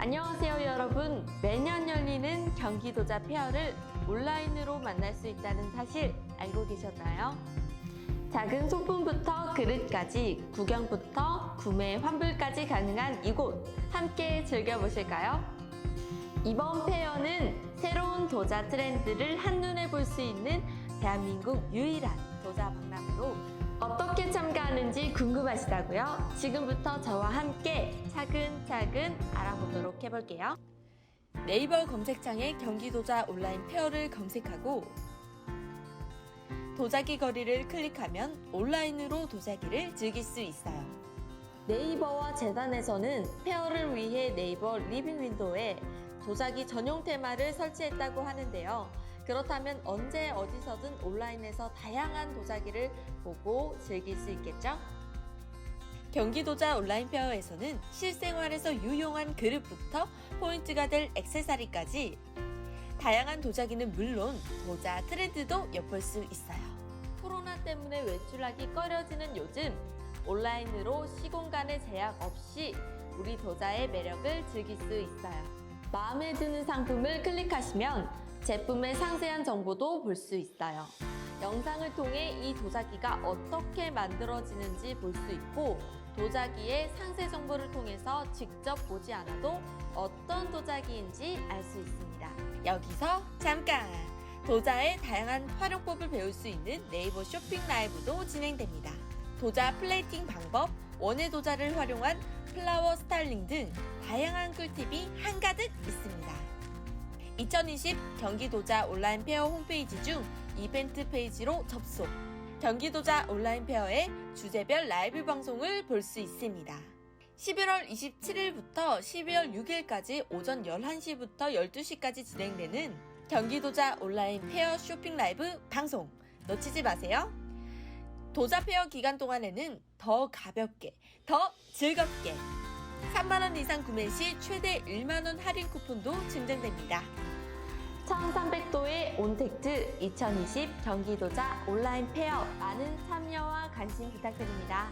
안녕하세요 여러분 매년 열리는 경기도자 페어를 온라인으로 만날 수 있다는 사실 알고 계셨나요? 작은 소품부터 그릇까지 구경부터 구매 환불까지 가능한 이곳 함께 즐겨보실까요? 이번 페어는 새로운 도자 트렌드를 한눈에 볼 수 있는 대한민국 유일한 도자 박람회로 어떻게 참가 하는지 궁금하시다고요? 지금부터 저와 함께 차근차근 알아보도록 해볼게요. 네이버 검색창에 경기도자 온라인 페어를 검색하고 도자기 거리를 클릭하면 온라인으로 도자기를 즐길 수 있어요. 네이버와 재단에서는 페어를 위해 네이버 리빙 윈도우에 도자기 전용 테마를 설치했다고 하는데요. 그렇다면 언제 어디서든 온라인에서 다양한 도자기를 보고 즐길 수 있겠죠? 경기도자 온라인 페어에서는 실생활에서 유용한 그릇부터 포인트가 될 액세서리까지 다양한 도자기는 물론 도자 트렌드도 엿볼 수 있어요. 코로나 때문에 외출하기 꺼려지는 요즘 온라인으로 시공간의 제약 없이 우리 도자의 매력을 즐길 수 있어요. 마음에 드는 상품을 클릭하시면 제품의 상세한 정보도 볼 수 있어요. 영상을 통해 이 도자기가 어떻게 만들어지는지 볼 수 있고 도자기의 상세 정보를 통해서 직접 보지 않아도 어떤 도자기인지 알 수 있습니다. 여기서 잠깐! 도자의 다양한 활용법을 배울 수 있는 네이버 쇼핑 라이브도 진행됩니다. 도자 플레이팅 방법, 원예 도자를 활용한 플라워 스타일링 등 다양한 꿀팁이 한가득 있습니다. 2020 경기도자 온라인 페어 홈페이지 중 이벤트 페이지로 접속. 경기도자 온라인 페어의 주제별 라이브 방송을 볼 수 있습니다. 11월 27일부터 12월 6일까지 오전 11시부터 12시까지 진행되는 경기도자 온라인 페어 쇼핑 라이브 방송 놓치지 마세요. 도자 페어 기간 동안에는 더 가볍게, 더 즐겁게 3만원 이상 구매 시 최대 1만원 할인 쿠폰도 증정됩니다. 1300도의 온택트 2020 경기도자 온라인 페어 많은 참여와 관심 부탁드립니다.